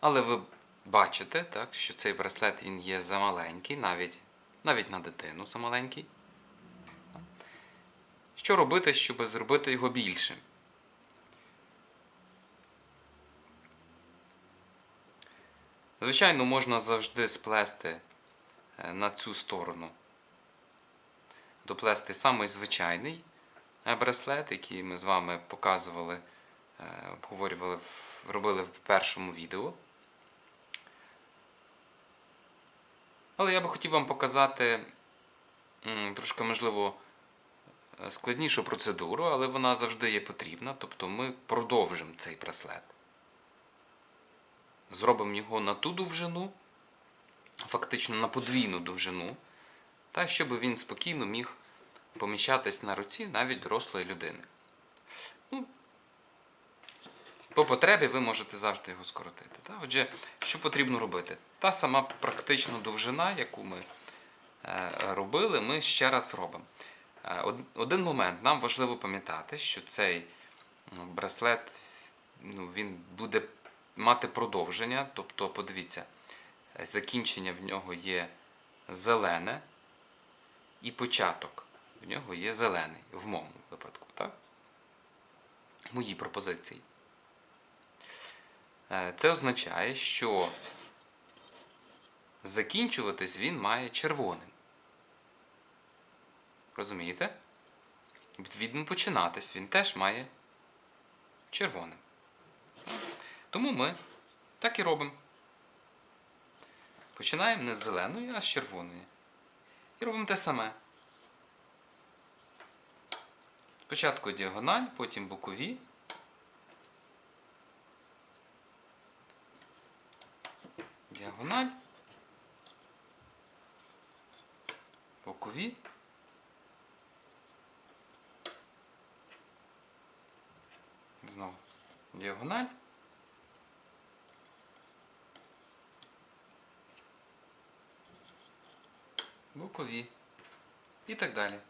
Але ви бачите, так, що цей браслет він є замаленький, навіть, навіть на дитину замаленький. Що робити, щоб зробити його більшим? Звичайно, можна завжди сплести е, на цю сторону. Доплести самий звичайний е, браслет, який ми з вами показували, е, обговорювали, робили в першому відео. Але я би хотів вам показати трошки, можливо, е, складнішу процедуру, але вона завжди є потрібна. Тобто ми продовжимо цей браслет. Зробимо його на ту довжину, фактично на подвійну довжину, та щоб він спокійно міг поміщатись на руці навіть дорослої людини. Ну, по потребі ви можете завжди його скоротити. Та? Отже, що потрібно робити? Та сама практична довжина, яку ми е, робили, ми ще раз робимо. Е, один момент нам важливо пам'ятати, що цей браслет ну, він буде мати продовження. Тобто, подивіться, закінчення в нього є зелене і початок в нього є зелений в моєму випадку, так? В моїй пропозиції. Е, Це означає, що закінчуватись він має червоним. Розумієте? Відповідно, починатись він теж має червоним. Тому ми так і робимо. Починаємо не з зеленої, а з червоної. І робимо те саме. Спочатку діагональ, потім бокові. Діагональ. Бокові. Знову діагональ. Бокові. І так далі.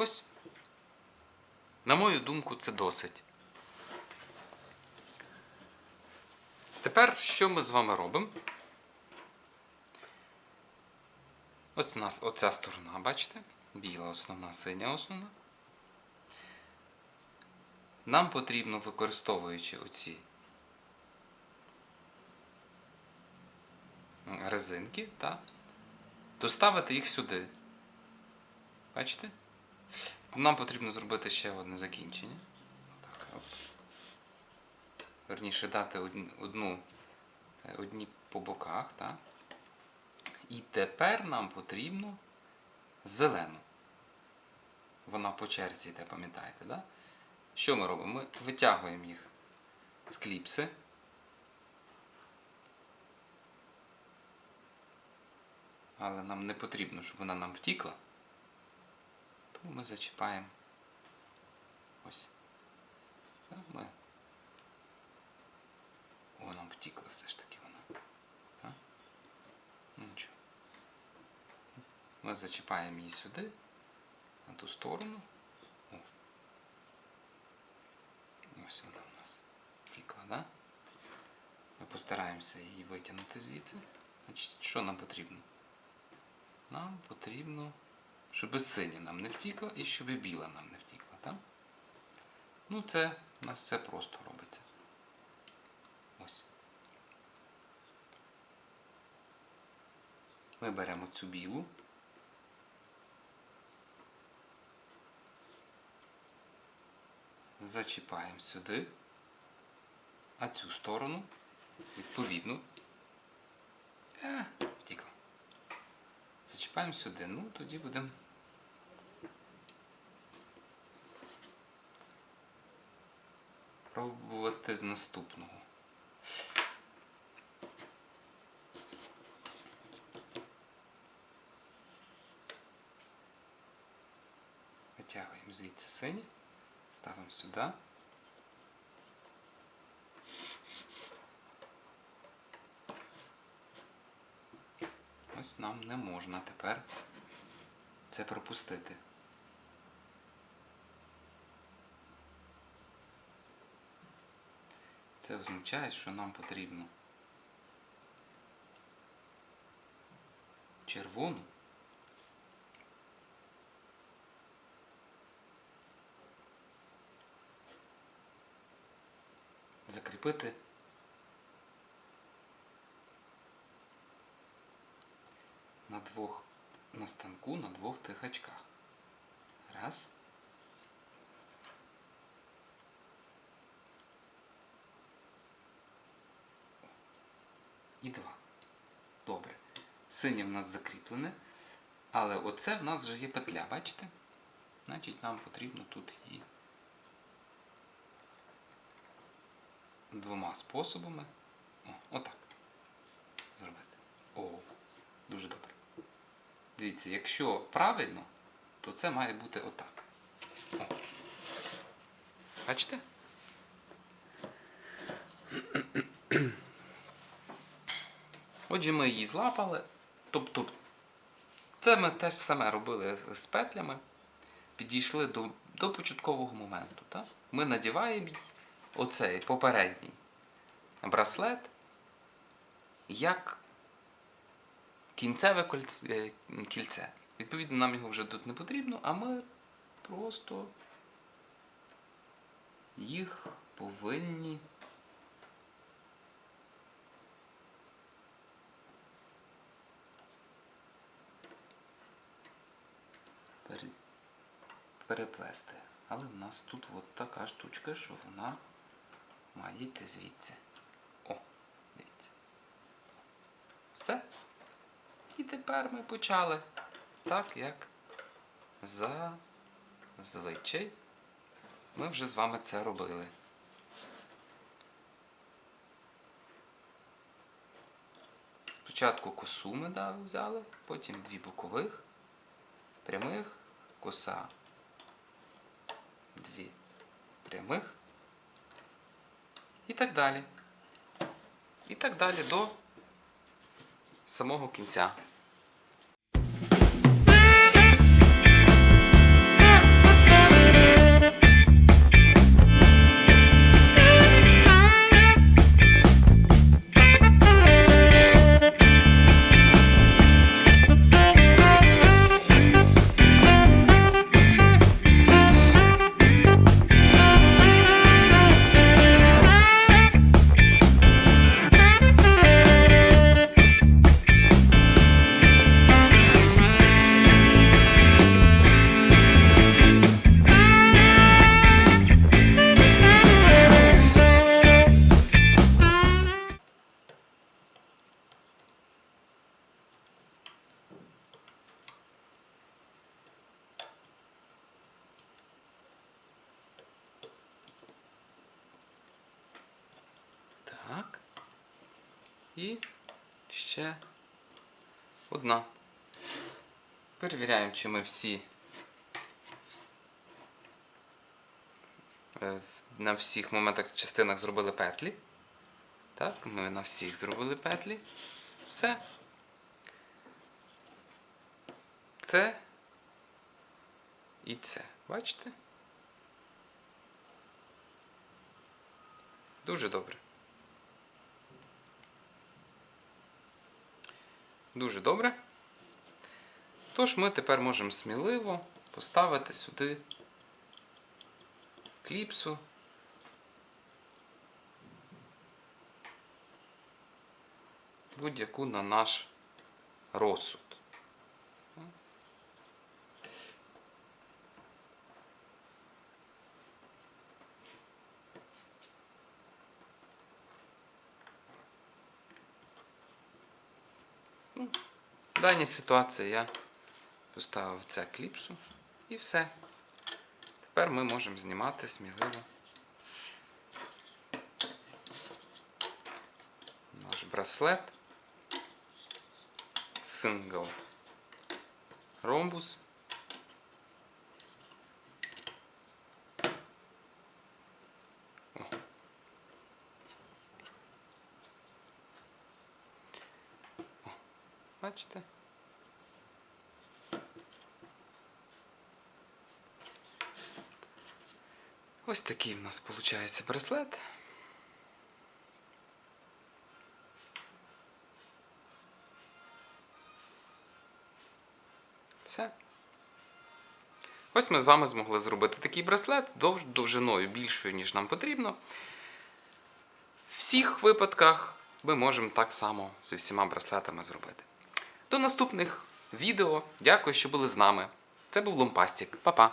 Ось. На мою думку, це досить. Тепер що ми з вами робимо? Ось у нас оця сторона, бачите? Біла основна, синя основна. Нам потрібно, використовуючи оці резинки, та, доставити їх сюди. Бачите? Нам потрібно зробити ще одне закінчення. Так. Верніше дати одну, е, одні по боках. Так? І тепер нам потрібно зелену. Вона по черзі йде, пам'ятаєте, да? Що ми робимо? Ми витягуємо їх з кліпси. Але нам не потрібно, щоб вона нам втікла. Тому ми зачіпаємо ось. Ми. О, нам втікла все ж таки. Так? Ну нічого. Ми зачіпаємо її сюди, на ту сторону. О. Ось вона у нас втікла, да? Ми постараємося її витягнути звідси. Значить, що нам потрібно? Нам потрібно щоб синя нам не втікла і щоб біла нам не втікла. Так? Ну, це у нас все просто робиться. Ось. Ми беремо цю білу. Зачіпаємо сюди, а цю сторону, відповідно, е, втікла. Зачіпаємо сюди. Ну, тоді будемо. пробувати з наступного. Витягуємо звідси синє, ставимо сюди. Ось нам не можна тепер це пропустити. Це означає, що нам потрібно червону закріпити на двох на станку на двох тих очках. Раз. І два. Добре. Синє в нас закріплене, але оце в нас вже є петля, бачите? Значить, нам потрібно тут її двома способами. О, отак. Зробити. О, дуже добре. Дивіться, якщо правильно, то це має бути отак. О. Бачите? Отже, ми її злапали. Тобто, це ми теж саме робили з петлями. Підійшли до, до початкового моменту. Так? Ми надіваємо їй оцей попередній браслет як кінцеве кольц- е, кільце. Відповідно, нам його вже тут не потрібно, а ми просто їх повинні переплести. Але в нас тут от така штучка, що вона має йти звідси. О, дивіться. Все. І тепер ми почали так, як зазвичай ми вже з вами це робили. Спочатку косу ми да, взяли, потім дві бокових, прямих, коса, дві прямих і так далі. І так далі до самого кінця. І ще одна. Перевіряємо, чи ми всі е, на всіх моментах частинах зробили петлі. Так, ми на всіх зробили петлі. Все. Це і це. Бачите? Дуже добре. Дуже добре. Тож ми тепер можемо сміливо поставити сюди кліпсу. Будь-яку на наш розсуд. В даній ситуації я поставив це кліпсу і все. Тепер ми можемо знімати сміливо наш браслет, Single ромбус. Бачите? Ось такий в нас виходить браслет. Все. Ось ми з вами змогли зробити такий браслет довж- довжиною більшою, ніж нам потрібно. В всіх випадках ми можемо так само зі всіма браслетами зробити. До наступних відео. Дякую, що були з нами. Це був Лумпастік. Па-па!